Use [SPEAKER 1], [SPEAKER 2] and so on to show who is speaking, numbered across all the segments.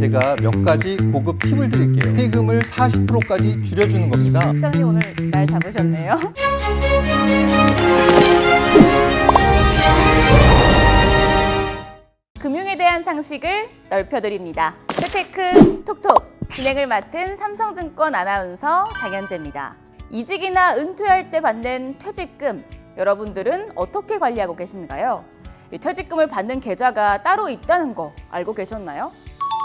[SPEAKER 1] 제가 몇 가지 고급 팁을 드릴게요. 세금을 40%까지 줄여주는 겁니다.
[SPEAKER 2] 시장님 오늘 날 잡으셨네요. 금융에 대한 상식을 넓혀드립니다. 재테크 톡톡 진행을 맡은 삼성증권 아나운서 장현재입니다. 이직이나 은퇴할 때 받는 퇴직금 여러분들은 어떻게 관리하고 계신가요? 이 퇴직금을 받는 계좌가 따로 있다는 거 알고 계셨나요?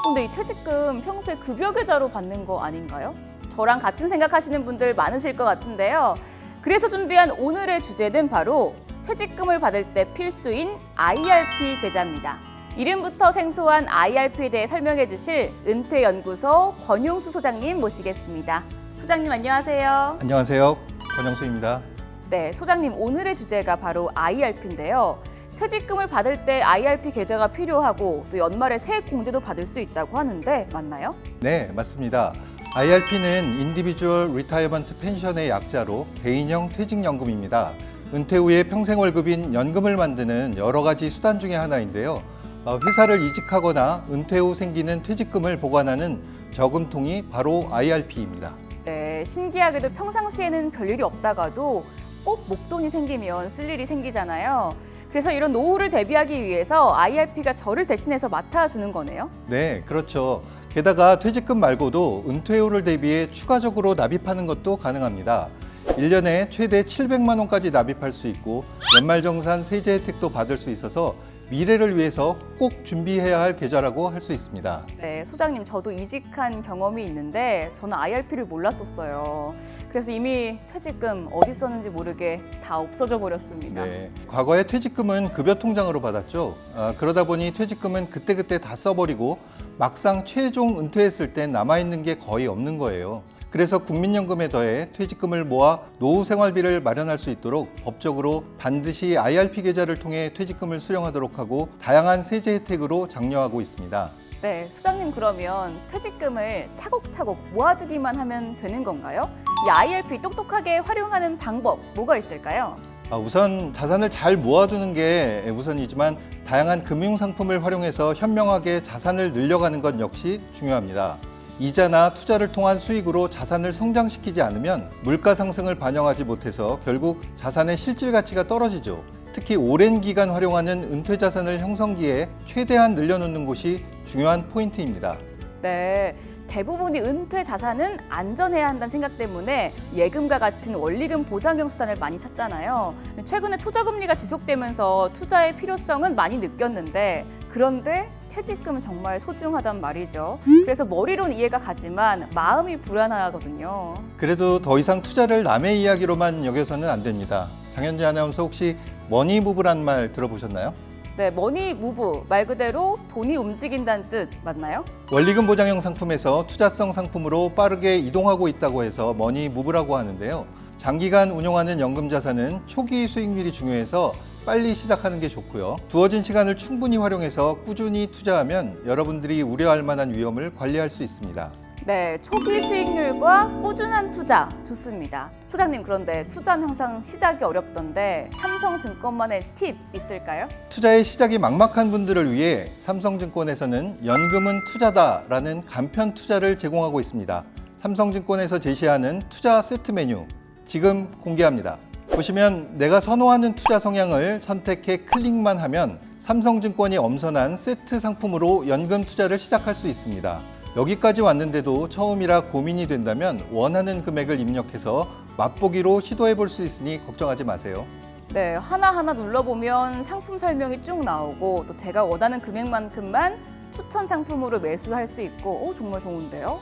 [SPEAKER 2] 근데 이 퇴직금 평소에 급여 계좌로 받는 거 아닌가요? 저랑 같은 생각하시는 분들 많으실 것 같은데요. 그래서 준비한 오늘의 주제는 바로 퇴직금을 받을 때 필수인 IRP 계좌입니다. 이름부터 생소한 IRP에 대해 설명해 주실 은퇴연구소 권용수 소장님 모시겠습니다. 소장님 안녕하세요.
[SPEAKER 1] 안녕하세요. 권영수입니다.
[SPEAKER 2] 네, 소장님 오늘의 주제가 바로 IRP인데요. 퇴직금을 받을 때 IRP 계좌가 필요하고 또 연말에 세액 공제도 받을 수 있다고 하는데 맞나요?
[SPEAKER 1] 네, 맞습니다. IRP는 인디비주얼 리타이어먼트 펜션의 약자로 개인형 퇴직연금입니다. 은퇴 후에 평생 월급인 연금을 만드는 여러 가지 수단 중에 하나인데요. 어, 회사를 이직하거나 은퇴 후 생기는 퇴직금을 보관하는 저금통이 바로 IRP입니다.
[SPEAKER 2] 네, 신기하게도 평상시에는 별일이 없다가도 꼭 목돈이 생기면 쓸 일이 생기잖아요. 그래서 이런 노후를 대비하기 위해서 IRP가 저를 대신해서 맡아주는 거네요.
[SPEAKER 1] 네, 그렇죠. 게다가 퇴직금 말고도 은퇴 후를 대비해 추가적으로 납입하는 것도 가능합니다. 1년에 최대 700만 원까지 납입할 수 있고 연말정산 세제 혜택도 받을 수 있어서 미래를 위해서 꼭 준비해야 할 계좌라고 할 수 있습니다.
[SPEAKER 2] 네, 소장님 저도 이직한 경험이 있는데 저는 IRP를 몰랐었어요. 그래서 이미 퇴직금 어디 썼는지 모르게 다 없어져 버렸습니다.
[SPEAKER 1] 네, 과거에 퇴직금은 급여 통장으로 받았죠. 아, 그러다 보니 퇴직금은 그때그때 다 써버리고 막상 최종 은퇴했을 땐 남아있는 게 거의 없는 거예요. 그래서 국민연금에 더해 퇴직금을 모아 노후 생활비를 마련할 수 있도록 법적으로 반드시 IRP 계좌를 통해 퇴직금을 수령하도록 하고 다양한 세제 혜택으로 장려하고 있습니다.
[SPEAKER 2] 네, 소장님 그러면 퇴직금을 차곡차곡 모아두기만 하면 되는 건가요? 이 IRP 똑똑하게 활용하는 방법 뭐가 있을까요?
[SPEAKER 1] 아, 우선 자산을 잘 모아두는 게 우선이지만 다양한 금융 상품을 활용해서 현명하게 자산을 늘려가는 것 역시 중요합니다. 이자나 투자를 통한 수익으로 자산을 성장시키지 않으면 물가 상승을 반영하지 못해서 결국 자산의 실질 가치가 떨어지죠. 특히 오랜 기간 활용하는 은퇴 자산을 형성기에 최대한 늘려놓는 것이 중요한 포인트입니다.
[SPEAKER 2] 네, 대부분이 은퇴 자산은 안전해야 한다는 생각 때문에 예금과 같은 원리금 보장형 수단을 많이 찾잖아요. 최근에 초저금리가 지속되면서 투자의 필요성은 많이 느꼈는데 그런데 퇴직금은 정말 소중하단 말이죠. 그래서 머리로는 이해가 가지만 마음이 불안하거든요.
[SPEAKER 1] 그래도 더 이상 투자를 남의 이야기로만 여겨서는 안 됩니다. 장현지 아나운서 혹시 머니무브란 말 들어보셨나요?
[SPEAKER 2] 네, 머니 무브 말 그대로 돈이 움직인다는 뜻 맞나요?
[SPEAKER 1] 원리금 보장형 상품에서 투자성 상품으로 빠르게 이동하고 있다고 해서 머니 무브라고 하는데요. 장기간 운용하는 연금 자산은 초기 수익률이 중요해서 빨리 시작하는 게 좋고요. 주어진 시간을 충분히 활용해서 꾸준히 투자하면 여러분들이 우려할 만한 위험을 관리할 수 있습니다.
[SPEAKER 2] 네, 초기 수익률과 꾸준한 투자 좋습니다. 소장님 그런데 투자는 항상 시작이 어렵던데 삼성증권만의 팁 있을까요?
[SPEAKER 1] 투자의 시작이 막막한 분들을 위해 삼성증권에서는 연금은 투자다라는 간편 투자를 제공하고 있습니다. 삼성증권에서 제시하는 투자 세트 메뉴 지금 공개합니다. 보시면 내가 선호하는 투자 성향을 선택해 클릭만 하면 삼성증권이 엄선한 세트 상품으로 연금 투자를 시작할 수 있습니다. 여기까지 왔는데도 처음이라 고민이 된다면 원하는 금액을 입력해서 맛보기로 시도해 볼 수 있으니 걱정하지 마세요.
[SPEAKER 2] 네, 하나하나 눌러보면 상품 설명이 쭉 나오고 또 제가 원하는 금액만큼만 추천 상품으로 매수할 수 있고 오, 정말 좋은데요?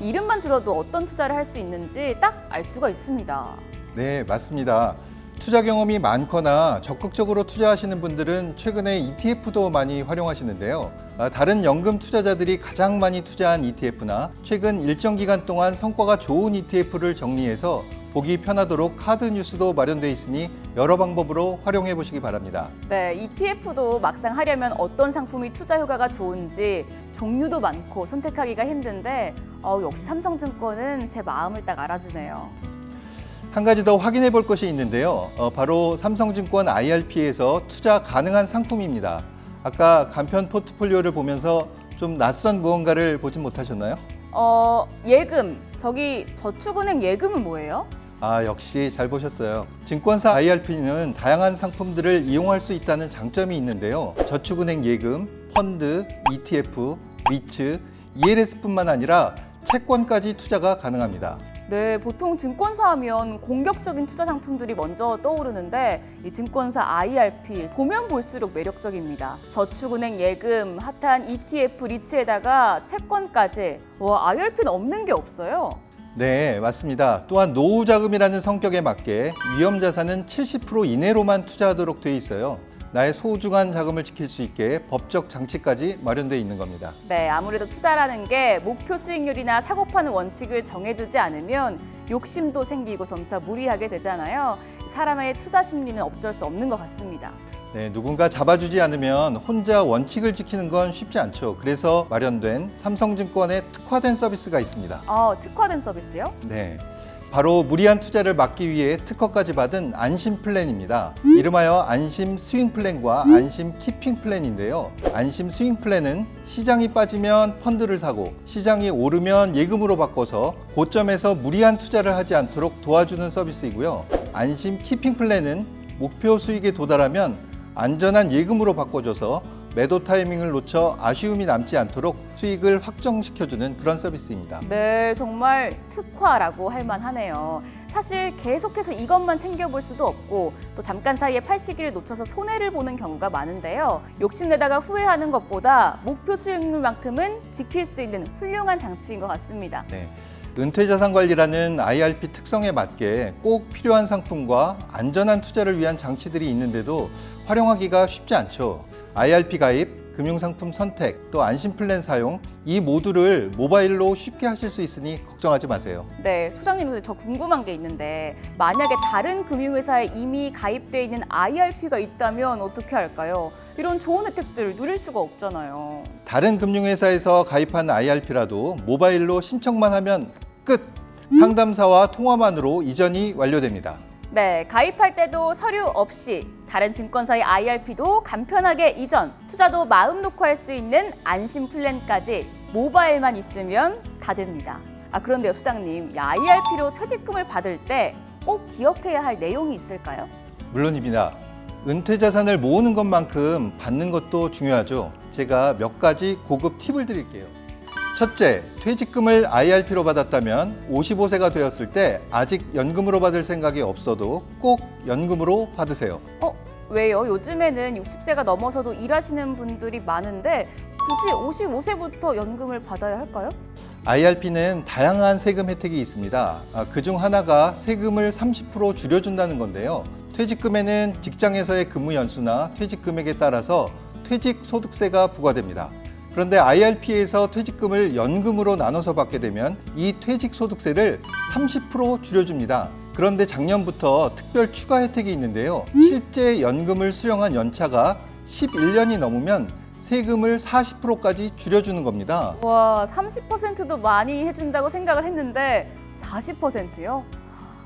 [SPEAKER 2] 이름만 들어도 어떤 투자를 할 수 있는지 딱 알 수가 있습니다.
[SPEAKER 1] 네, 맞습니다. 투자 경험이 많거나 적극적으로 투자하시는 분들은 최근에 ETF도 많이 활용하시는데요. 아, 다른 연금 투자자들이 가장 많이 투자한 ETF나 최근 일정 기간 동안 성과가 좋은 ETF를 정리해서 보기 편하도록 카드 뉴스도 마련되어 있으니 여러 방법으로 활용해 보시기 바랍니다.
[SPEAKER 2] 네, ETF도 막상 하려면 어떤 상품이 투자 효과가 좋은지 종류도 많고 선택하기가 힘든데 어, 역시 삼성증권은 제 마음을 딱 알아주네요.
[SPEAKER 1] 한 가지 더 확인해 볼 것이 있는데요. 어, 바로 삼성증권 IRP에서 투자 가능한 상품입니다. 아까 간편 포트폴리오를 보면서 좀 낯선 무언가를 보진 못하셨나요?
[SPEAKER 2] 어, 예금. 저기 저축은행 예금은 뭐예요?
[SPEAKER 1] 아, 역시 잘 보셨어요. 증권사 IRP는 다양한 상품들을 이용할 수 있다는 장점이 있는데요. 저축은행 예금, 펀드, ETF, 리츠, ELS뿐만 아니라 채권까지 투자가 가능합니다.
[SPEAKER 2] 네, 보통 증권사 하면 공격적인 투자 상품들이 먼저 떠오르는데 이 증권사 IRP 보면 볼수록 매력적입니다. 저축은행 예금, 핫한 ETF 리츠에다가 채권까지 와 IRP는 없는 게 없어요.
[SPEAKER 1] 네, 맞습니다. 또한 노후 자금이라는 성격에 맞게 위험 자산은 70% 이내로만 투자하도록 돼 있어요. 나의 소중한 자금을 지킬 수 있게 법적 장치까지 마련되어 있는 겁니다.
[SPEAKER 2] 네, 아무래도 투자라는 게 목표 수익률이나 사고 파는 원칙을 정해두지 않으면 욕심도 생기고 점차 무리하게 되잖아요. 사람의 투자 심리는 어쩔 수 없는 것 같습니다.
[SPEAKER 1] 네, 누군가 잡아주지 않으면 혼자 원칙을 지키는 건 쉽지 않죠. 그래서 마련된 삼성증권의 특화된 서비스가 있습니다.
[SPEAKER 2] 아, 특화된 서비스요?
[SPEAKER 1] 네. 바로 무리한 투자를 막기 위해 특허까지 받은 안심 플랜입니다. 이름하여 안심 스윙 플랜과 안심 키핑 플랜인데요. 안심 스윙 플랜은 시장이 빠지면 펀드를 사고 시장이 오르면 예금으로 바꿔서 고점에서 무리한 투자를 하지 않도록 도와주는 서비스이고요. 안심 키핑 플랜은 목표 수익에 도달하면 안전한 예금으로 바꿔줘서 매도 타이밍을 놓쳐 아쉬움이 남지 않도록 수익을 확정시켜주는 그런 서비스입니다.
[SPEAKER 2] 네, 정말 특화라고 할 만하네요. 사실 계속해서 이것만 챙겨볼 수도 없고 또 잠깐 사이에 팔 시기를 놓쳐서 손해를 보는 경우가 많은데요. 욕심내다가 후회하는 것보다 목표 수익률만큼은 지킬 수 있는 훌륭한 장치인 것 같습니다.
[SPEAKER 1] 네. 은퇴자산 관리라는 IRP 특성에 맞게 꼭 필요한 상품과 안전한 투자를 위한 장치들이 있는데도 활용하기가 쉽지 않죠. IRP 가입, 금융상품 선택, 또 안심 플랜 사용 이 모두를 모바일로 쉽게 하실 수 있으니 걱정하지 마세요.
[SPEAKER 2] 네, 소장님, 근데 저 궁금한 게 있는데 만약에 다른 금융회사에 이미 가입돼 있는 IRP가 있다면 어떻게 할까요? 이런 좋은 혜택들 누릴 수가 없잖아요.
[SPEAKER 1] 다른 금융회사에서 가입한 IRP라도 모바일로 신청만 하면 끝! 상담사와 통화만으로 이전이 완료됩니다.
[SPEAKER 2] 네, 가입할 때도 서류 없이 다른 증권사의 IRP도 간편하게 이전, 투자도 마음 놓고 할 수 있는 안심 플랜까지 모바일만 있으면 다 됩니다. 아, 그런데요, 소장님, 이 IRP로 퇴직금을 받을 때 꼭 기억해야 할 내용이 있을까요?
[SPEAKER 1] 물론입니다. 은퇴 자산을 모으는 것만큼 받는 것도 중요하죠. 제가 몇 가지 고급 팁을 드릴게요. 첫째, 퇴직금을 IRP로 받았다면 55세가 되었을 때 아직 연금으로 받을 생각이 없어도 꼭 연금으로 받으세요.
[SPEAKER 2] 어, 왜요? 요즘에는 60세가 넘어서도 일하시는 분들이 많은데 굳이 55세부터 연금을 받아야 할까요?
[SPEAKER 1] IRP는 다양한 세금 혜택이 있습니다. 그중 하나가 세금을 30% 줄여준다는 건데요. 퇴직금에는 직장에서의 근무 연수나 퇴직 금액에 따라서 퇴직 소득세가 부과됩니다. 그런데 IRP에서 퇴직금을 연금으로 나눠서 받게 되면 이 퇴직 소득세를 30% 줄여줍니다. 그런데 작년부터 특별 추가 혜택이 있는데요. 실제 연금을 수령한 연차가 11년이 넘으면 세금을 40%까지 줄여주는 겁니다.
[SPEAKER 2] 와, 30%도 많이 해준다고 생각을 했는데 40%요?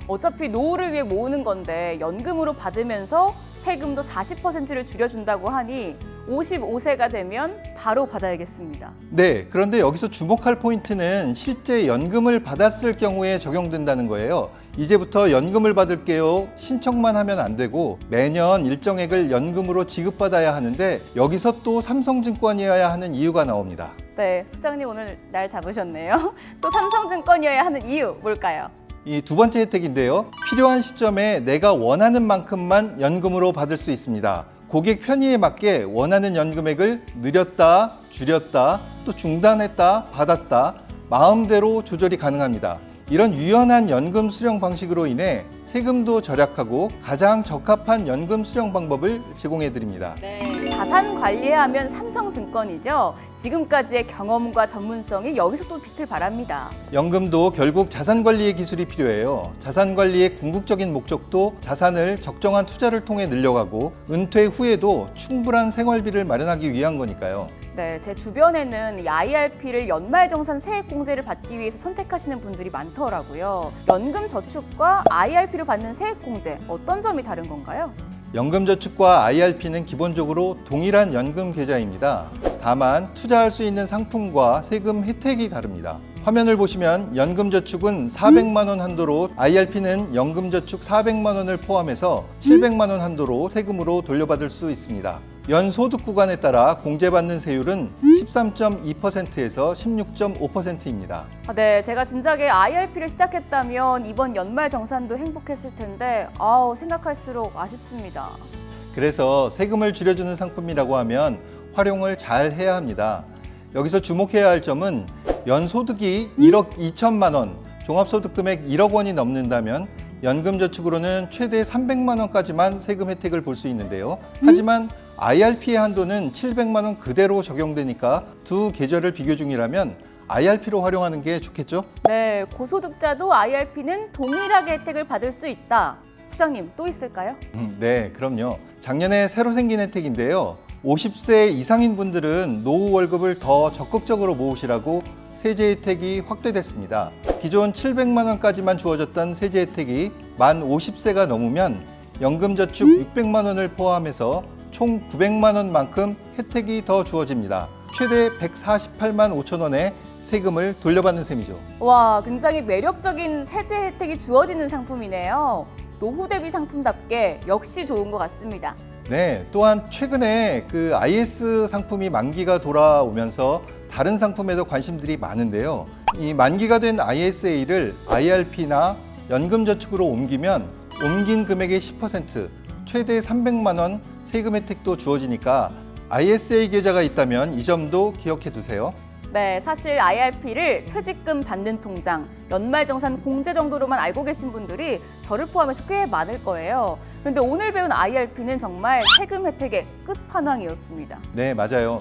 [SPEAKER 2] 어차피 노후를 위해 모으는 건데 연금으로 받으면서 세금도 40%를 줄여준다고 하니 55세가 되면 바로 받아야겠습니다.
[SPEAKER 1] 네, 그런데 여기서 주목할 포인트는 실제 연금을 받았을 경우에 적용된다는 거예요. 이제부터 연금을 받을게요. 신청만 하면 안 되고 매년 일정액을 연금으로 지급받아야 하는데 여기서 또 삼성증권이어야 하는 이유가 나옵니다.
[SPEAKER 2] 네, 수장님 오늘 날 잡으셨네요. 또 삼성증권이어야 하는 이유 뭘까요?
[SPEAKER 1] 이 두 번째 혜택인데요. 필요한 시점에 내가 원하는 만큼만 연금으로 받을 수 있습니다. 고객 편의에 맞게 원하는 연금액을 늘렸다, 줄였다, 또 중단했다, 받았다, 마음대로 조절이 가능합니다. 이런 유연한 연금 수령 방식으로 인해 세금도 절약하고 가장 적합한 연금 수령 방법을 제공해 드립니다.
[SPEAKER 2] 네, 자산 관리하면 삼성증권이죠. 지금까지의 경험과 전문성이 여기서 또 빛을 발합니다.
[SPEAKER 1] 연금도 결국 자산 관리의 기술이 필요해요. 자산 관리의 궁극적인 목적도 자산을 적정한 투자를 통해 늘려가고 은퇴 후에도 충분한 생활비를 마련하기 위한 거니까요.
[SPEAKER 2] 네, 제 주변에는 이 IRP를 연말정산 세액공제를 받기 위해서 선택하시는 분들이 많더라고요. 연금 저축과 IRP로 받는 세액공제 어떤 점이 다른 건가요?
[SPEAKER 1] 연금저축과 IRP는 기본적으로 동일한 연금 계좌입니다. 다만 투자할 수 있는 상품과 세금 혜택이 다릅니다. 화면을 보시면 연금저축은 400만 원 한도로 IRP는 연금저축 400만 원을 포함해서 700만 원 한도로 세금으로 돌려받을 수 있습니다. 연 소득 구간에 따라 공제받는 세율은 13.2%에서 16.5%입니다.
[SPEAKER 2] 아, 네, 제가 진작에 IRP를 시작했다면 이번 연말 정산도 행복했을 텐데 아우 생각할수록 아쉽습니다.
[SPEAKER 1] 그래서 세금을 줄여주는 상품이라고 하면 활용을 잘 해야 합니다. 여기서 주목해야 할 점은 연소득이 1억 2천만 원, 종합소득 금액 1억 원이 넘는다면 연금저축으로는 최대 300만 원까지만 세금 혜택을 볼 수 있는데요. 하지만 IRP의 한도는 700만 원 그대로 적용되니까 두 계절을 비교 중이라면 IRP로 활용하는 게 좋겠죠?
[SPEAKER 2] 네, 고소득자도 IRP는 동일하게 혜택을 받을 수 있다. 수장님 또 있을까요?
[SPEAKER 1] 음, 네, 그럼요. 작년에 새로 생긴 혜택인데요. 50세 이상인 분들은 노후 월급을 더 적극적으로 모으시라고 세제 혜택이 확대됐습니다. 기존 700만 원까지만 주어졌던 세제 혜택이 만 50세가 넘으면 연금저축 600만 원을 포함해서 총 900만 원만큼 혜택이 더 주어집니다. 최대 148만 5천 원의 세금을 돌려받는 셈이죠.
[SPEAKER 2] 와, 굉장히 매력적인 세제 혜택이 주어지는 상품이네요. 노후 대비 상품답게 역시 좋은 것 같습니다.
[SPEAKER 1] 네, 또한 최근에 그 IS 상품이 만기가 돌아오면서 다른 상품에도 관심들이 많은데요. 이 만기가 된 ISA를 IRP나 연금저축으로 옮기면 옮긴 금액의 10% 최대 300만 원 세금 혜택도 주어지니까 ISA 계좌가 있다면 이 점도 기억해 두세요.
[SPEAKER 2] 네, 사실 IRP를 퇴직금 받는 통장, 연말정산 공제 정도로만 알고 계신 분들이 저를 포함해서 꽤 많을 거예요. 그런데 오늘 배운 IRP는 정말 세금 혜택의 끝판왕이었습니다.
[SPEAKER 1] 네, 맞아요.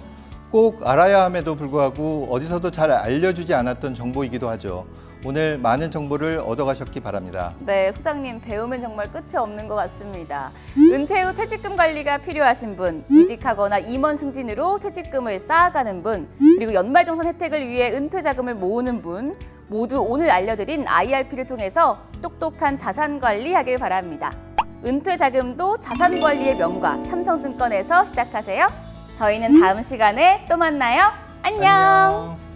[SPEAKER 1] 꼭 알아야 함에도 불구하고 어디서도 잘 알려주지 않았던 정보이기도 하죠. 오늘 많은 정보를 얻어가셨기 바랍니다.
[SPEAKER 2] 네, 소장님 배우면 정말 끝이 없는 것 같습니다. 은퇴 후 퇴직금 관리가 필요하신 분, 이직하거나 임원 승진으로 퇴직금을 쌓아가는 분, 그리고 연말정산 혜택을 위해 은퇴 자금을 모으는 분, 모두 오늘 알려드린 IRP를 통해서 똑똑한 자산 관리하길 바랍니다. 은퇴 자금도 자산 관리의 명가 삼성증권에서 시작하세요. 저희는 다음 시간에 또 만나요. 안녕.
[SPEAKER 1] 안녕.